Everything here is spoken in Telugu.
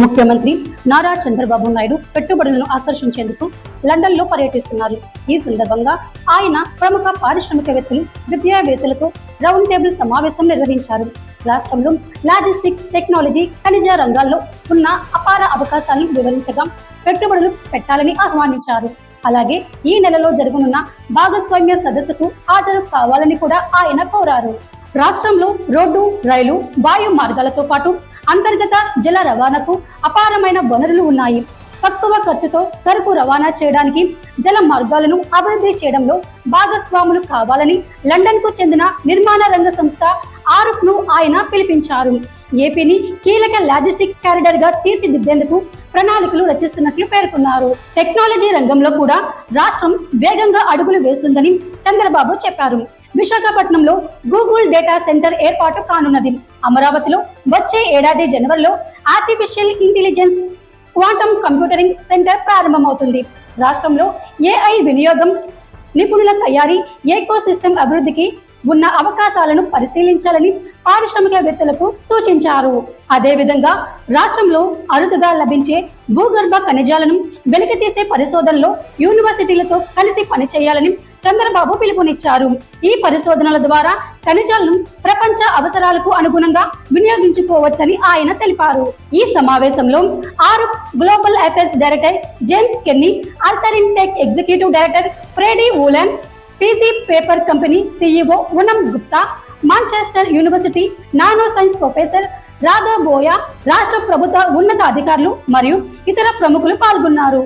ముఖ్యమంత్రి నారా చంద్రబాబు నాయుడు పెట్టుబడులను ఆకర్షించేందుకు లండన్లో పర్యటిస్తున్నారు. ఈ సందర్భంగా ఆయన ప్రముఖ పారిశ్రామికవేత్తలు విద్యావేత్తలతో రౌండ్ టేబుల్ సమావేశం నిర్వహించారు. రాష్ట్రంలో లాజిస్టిక్స్ టెక్నాలజీ ఖనిజ రంగాల్లో ఉన్న అపార అవకాశాలను వివరించగా పెట్టుబడులు పెట్టాలని ఆహ్వానించారు. అలాగే ఈ నెలలో జరగనున్న భాగస్వామ్య సదస్సుకు హాజరు కావాలని కూడా ఆయన కోరారు. రాష్ట్రంలో రోడ్డు రైలు వాయు మార్గాలతో పాటు అంతర్గత జల రవాణాకు అపారమైన వనరులు ఉన్నాయి. తక్కువ ఖర్చుతో సరుకు రవాణా చేయడానికి జల మార్గాలను అభివృద్ధి చేయడంలో భాగస్వాములు కావాలని లండన్కు చెందిన నిర్మాణ రంగ సంస్థ ఆరుఫ్ను ఆయన పిలిపించారు. ఏపీని కీలక లాజిస్టిక్ కారిడార్గా తీర్చిదిద్దేందుకు ప్రణాళికలు రచిస్తున్నట్లు పేర్కొన్నారు. టెక్నాలజీ రంగంలో కూడా రాష్ట్రం వేగంగా అడుగులు వేస్తుందని చంద్రబాబు చెప్పారు. విశాఖపట్నంలో గూగుల్ డేటా సెంటర్ ఏర్పాటు కానున్నది. అమరావతిలో వచ్చే ఏడాది జనవరిలో artificial intelligence quantum computering centre ప్రారంభమవుతుంది. రాష్ట్రంలో ఏఐ వినియోగం నిపుణుల తయారీ ఏకో సిస్టమ్ అభివృద్ధికి ఉన్న అవకాశాలను పరిశీలించాలని పారిశ్రామికవేత్తలకు సూచించారు. అదేవిధంగా రాష్ట్రంలో అరుదుగా లభించే భూగర్భ ఖనిజాలను వెలికితీసే పరిశోధనలో యూనివర్సిటీలతో కలిసి పనిచేయాలని చంద్రబాబు పిలుపునిచ్చారు. ఈ పరిశోధనల ద్వారా ఖనిజాలను ప్రపంచ అవసరాలకు అనుగుణంగా వినియోగించుకోవచ్చని ఆయన తెలిపారు. ఈ సమావేశంలో ఆరు global affairs director James Kenny అల్టరిన్ tech executive director Freddie ఊలన్ PC paper company CEO ఉనం Gupta Manchester University nano science professor Radha buoy రాష్ట్ర ప్రభుత్వ ఉన్నత అధికారులు మరియు ఇతర ప్రముఖులు పాల్గొన్నారు.